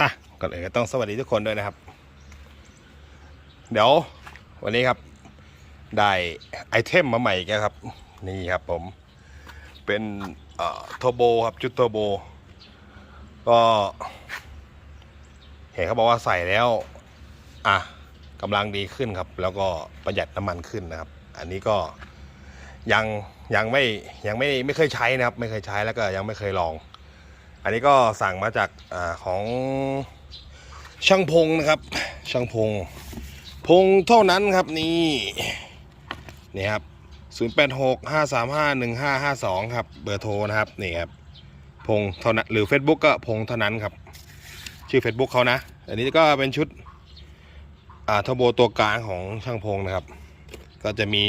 อะก่อนอื่นก็ต้องสวัสดีทุกคนด้วยนะครับ เดี๋ยววันนี้ครับ ได้ไอเทมมาใหม่อีกแล้วครับ นี่ครับผม เป็นเอ่อทโบครับชุดทโบ ก็เห็นเขาบอกว่าใส่แล้ว อะกำลังดีขึ้นครับ แล้วก็ประหยัดน้ำมันขึ้นนะครับ อันนี้ก็ยังยังไม่ยังไม่ไม่เคยใช้นะครับ ไม่เคยใช้แล้วก็ยังไม่เคยลอง อันนี้ก็สั่งมาจากอของช่างพงนะครับ ช่างพง พงเท่านั้นครับนี่นี่ครับ 086 535 1552 ครับ เบอร์โทรนะครับนี่ครับพงเท่านั้นหรือ Facebook ก็พงเท่านั้นครับ ชื่อ Facebook เขานะ อันนี้ก็เป็นชุดอ่าทโบตัวกลางของช่างพงนะครับ ก็จะมี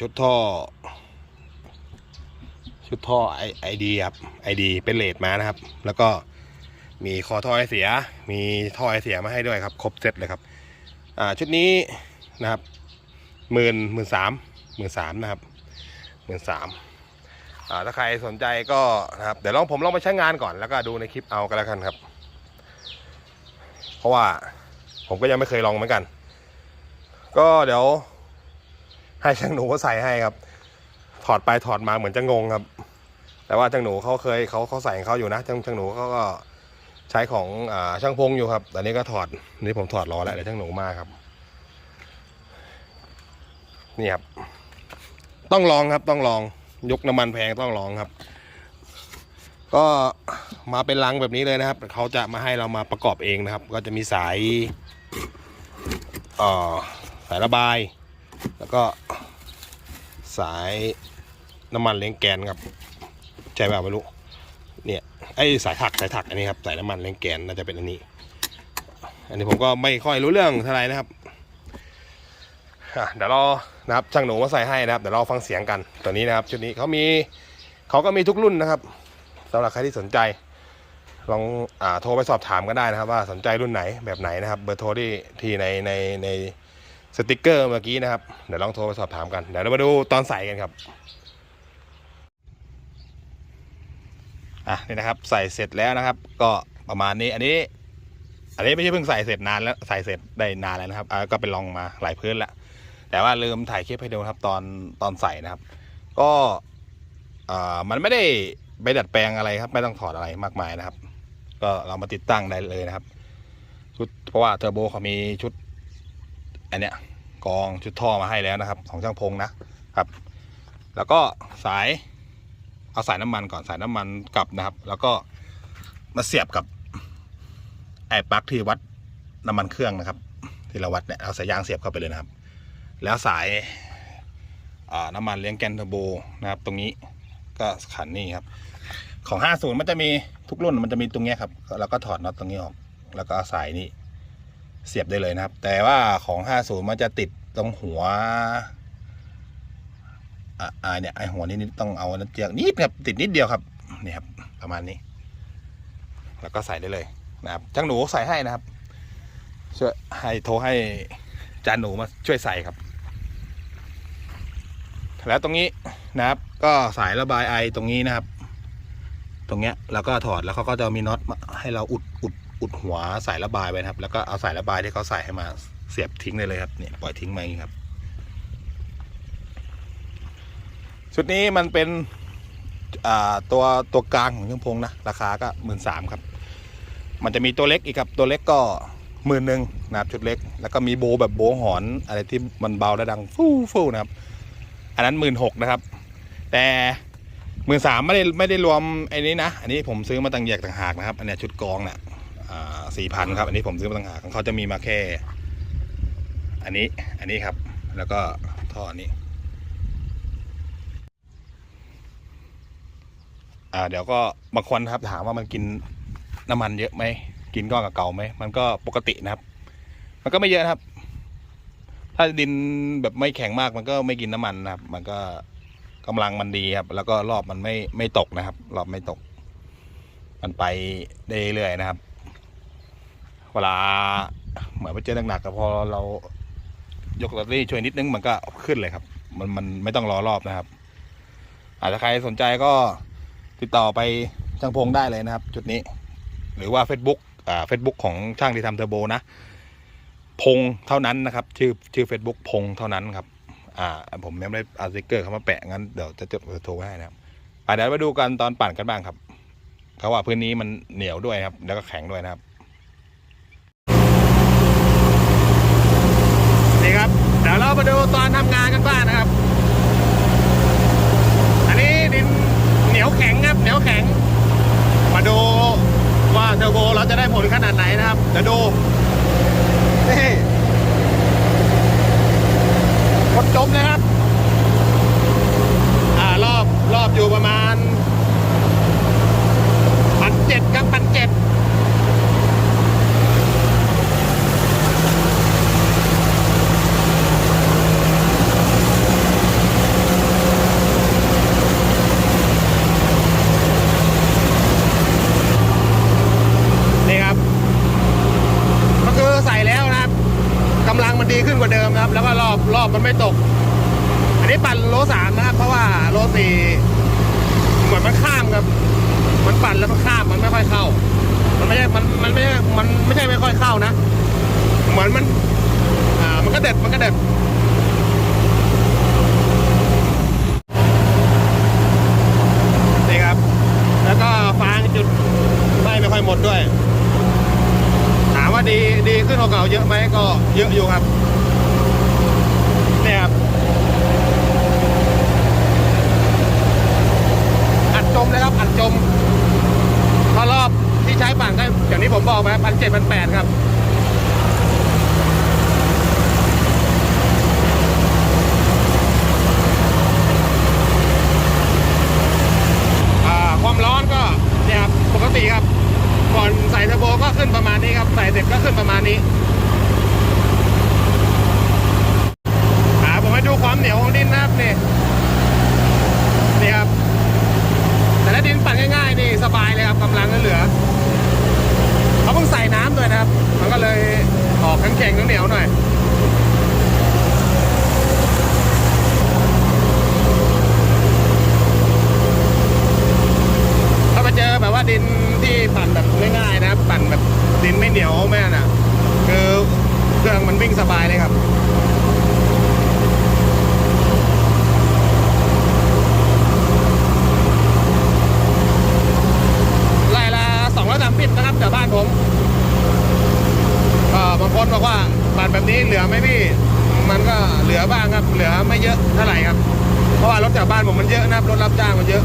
ชุดท่อ ชุดท่อไอดีครับไอดีเป็นเลดมานะครับ แล้วก็มีคอท่อไอเสีย มีท่อไอเสียมาให้ด้วยครับ ครบเซตเลยครับอ่าชุดนี้นะครับหมื่นหมื่นสามหมื่นสามนะครับหมื่นสามอ่าถ้าใครสนใจก็นะครับเดี๋ยวลองผมลองไปใช้งานก่อนแล้วก็ดูในคลิปเอากันแล้วกันครับ เพราะว่าผมก็ยังไม่เคยลองเหมือนกัน ก็เดี๋ยวให้ช่างหนูเขาใส่ให้ครับ ถอดไปถอดมาเหมือนจะงงครับ แต่ว่าช่างหนูเขาเคยเขาเขาใส่ของเขาอยู่นะช่างช่างหนูเขาก็ใช้ของอช่างพงอยู่ครับตอนนี้ก็ถอดนี่ผมถอดรอแล้วเดี๋ยวช่างหนูมาครับ นี่ครับ ต้องลองครับต้องลองยกน้ำมันแพงต้องลองครับ ก็มาเป็นลังแบบนี้เลยนะครับเขาจะมาให้เรามาประกอบเองนะครับ ก็จะมีสายอ่อสายระบาย แล้วก็สาย น้ำมันเลี้ยงแกนครับใช่เปล่าไม่รู้เนี่ยไอสายถักสายถักอันนี้ครับสายน้ำมันเลี้ยงแกนน่าจะเป็นอันนี้ อันนี้ผมก็ไม่ค่อยรู้เรื่องเท่าไหร่นะครับเดี๋ยวรอนะครับช่างหนูมาใส่ให้นะครับเดี๋ยวเราฟังเสียงกันตัวนี้นะครับชุดนี้เขามีเขาก็มีทุกรุ่นนะครับสำหรับใครที่สนใจลองอ่าโทรไปสอบถามก็ได้นะครับ ว่าสนใจรุ่นไหนแบบไหนนะครับ เบอร์โทรที่ที่ในในในสติกเกอร์เมื่อกี้นะครับ เดี๋ยวลองโทรไปสอบถามกัน เดี๋ยวเรามาดูตอนใส่กันครับ อะนี่นะครับใส่เสร็จแล้วนะครับ ก็ประมาณนี้อันนี้ อันนี้ไม่ใช่เพิ่งใส่เสร็จนานแล้วใส่เสร็จได้นานแล้วนะครับอ่าก็ไปลองมาหลายพื้นแล้วแต่ว่าลืมถ่ายคลิปให้ดูครับตอนตอนใส่นะครับ ก็อ่ามันไม่ได้ไปดัดแปลงอะไรครับ ไม่ต้องถอดอะไรมากมายนะครับ ก็เรามาติดตั้งได้เลยนะครับ ชุดเพราะว่าเทอร์โบเขามีชุด อันเนี้ยกองชุดท่อมาให้แล้วนะครับ ของช่างพงนะครับ แล้วก็สาย เอาสายน้ำมันก่อนสายน้ำมันกลับนะครับ แล้วก็มาเสียบกับไอ้ปลั๊กที่วัดน้ำมันเครื่องนะครับ ที่เราวัดเนี่ยเอาสายยางเสียบเข้าไปเลยนะครับ แล้วสายน้ำมันเลี้ยงแกนเทอร์โบนะครับ ตรงนี้ก็ขันนี่ครับ ของ 50 มันจะมีทุกรุ่นมันจะมีตรงนี้ครับแล้วก็ถอดน็อตตรงนี้ออก แล้วก็เอาสายนี้เสียบได้เลยนะครับ แต่ว่าของ 50 มันจะติดตรงหัว อาอ่าเนี่ยไอหัวนี้นี่ต้องเอาเจียกนิดครับติดนิดเดียวครับนี่ครับ ประมาณนี้ แล้วก็ใส่ได้เลยนะครับช่างหนูใส่ให้นะครับช่วยให้โทรให้จานหนูมาช่วยใส่ครับ แล้วตรงนี้นะครับ ก็สายระบายไอตรงนี้นะครับ ตรงเนี้ยแล้วก็ถอดแล้วเขาก็จะมีน็อตให้เราอุดอุดอุดหัวสายระบายไปนะครับ แล้วก็เอาสายระบายที่เขาใส่ให้มาเสียบทิ้งได้เลยครับเนี่ยปล่อยทิ้งมาอย่างนี้ครับ ชุดนี้มันเป็นตัวตัวกลางของเครื่องพงนะ ราคาก็หมื่นสามครับ มันจะมีตัวเล็กอีกครับ ตัวเล็กก็หมื่นหนึ่งนะครับชุดเล็ก แล้วก็มีโบแบบโบหอนอะไรที่มันเบาและดังฟู่ฟู่นะครับ อันนั้นหมื่นหกนะครับ แต่หมื่นสามไม่ได้ไม่ได้รวมไอ้นี้นะ อันนี้ผมซื้อมาต่างแยกต่างหากนะครับ อันนี้ชุดกองเนี่ยสี่พันครับ อันนี้ผมซื้อมาต่างหากเขาจะมีมาแค่ อันนี้ อันนี้ครับ แล้วก็ท่ออัน อ่าเดี๋ยวก็บางคนครับถามว่ามันกินน้ำมันเยอะไหมกินก้อนกับเก่าไหมมันก็ปกตินะครับ มันก็ไม่เยอะครับ ถ้าดินแบบไม่แข็งมากมันก็ไม่กินน้ำมันนะครับ มันก็กำลังมันดีครับ แล้วก็รอบมันไม่ไม่ตกนะครับ รอบไม่ตก มันไปได้เรื่อยนะครับ เวลาเหมือนไปเจอหนักๆก็พอเรายกลอตเตอรี่ช่วยนิดนึงมันก็ขึ้นเลยครับ มันมันไม่ต้องรอรอบนะครับ อาจจะใครสนใจก็ ติดต่อไปช่างพงได้เลยนะครับ จุดนี้ หรือว่า Facebook อ่า Facebook ของช่างที่ทำเทอร์โบนะ พงเท่านั้นนะครับ ชื่อชื่อ Facebook พงเท่านั้นครับ อ่า ผมยังไม่ได้เอาสติกเกอร์เขามาแปะงั้นเดี๋ยวจะจดเบอร์โทรไว้ให้นะครับอ่าเดี๋ยวมาดูกันตอนปั่นกันบ้างครับเขาว่าพื้นนี้มันเหนียวด้วยครับ แล้วก็แข็งด้วยนะครับนี่ครับเดี๋ยวเรามาดูตอนทำงานกันบ้างนะครับ อันนี้ดินเหนียวแข็งครับ เหนียวแข็ง มาดูว่าเท อร์โบเราจะได้ผลขนาดไหนนะครับเดี๋ยวดูนี่กดจมนะครับ อ่ารอบรอบอยู่ประมาณพันเจ็ดครับพันเจ็ดนี่ครับ ก็คือใส่แล้วนะครับกำลังมัน ดีขึ้นกว่าเดิมครับ แล้วก็รอบรอบมันไม่ตก อันนี้ปั่นโลสามนะครับ เพราะว่าโลสี่เหมือนมันข้ามครับ มันปั่นแล้วมันข้ามมันไม่ค่อยเข้า มันไม่ใช่มันมันไม่ใช่มันไม่ใช่ไม่ค่อยเข้านะ เหมือนมันอ่ามันก็เด็ดมันก็เด็ดนี่ครับ แล้วก็ฟางจุดไม่ไม่ค่อยหมดด้วย ถาม ว่าดีดีขึ้นกว่าเก่าเยอะไหมก็เยอะอยู่ครับเนี่ยครับอัดจมเลยครับอัดจมพอรอบที่ใช้ปั่นก็อย่างที่ผมบอกไปพันเจ็ดพันแปดครับ อ่าความร้อนก็เนี่ยครับปกติครับ ก่อนใส่เทอร์โบก็ขึ้ นประมาณนี้ครับ ใส่เสร็จก็ขึ้นประมาณนี้อ่าผมให้ดูความเหนียวของดินนะครับนี่นี่ครับ แต่ถ้าดินปั่นง่ายๆนี่สบายเลยครับกำลังเหลือเขาเพิ่งใส่น้ำด้วยนะครับ มันก็เลยออกแข็งๆเหนียวๆหน่อย ถ้าไปเจอแบบว่าดินที่ปั่นแบบง่ายๆนะครับ ปั่นแบบดินไม่เหนียวแม่น่ะ คือเครื่อ งมันวิ่งสบายเลยครับไล่ละสองร้อยสามสิบนะครับจากบ้านผมก็บางคนบอกว่าปั่นแบบนี้เหลือไหมพี่ มันก็เหลือบ้างครับ เหลือไม่เยอะเท่าไหร่ครับ เพราะว่ารถจากบ้านผมมันเยอะนะครับ รถรับจ้างมันเยอะ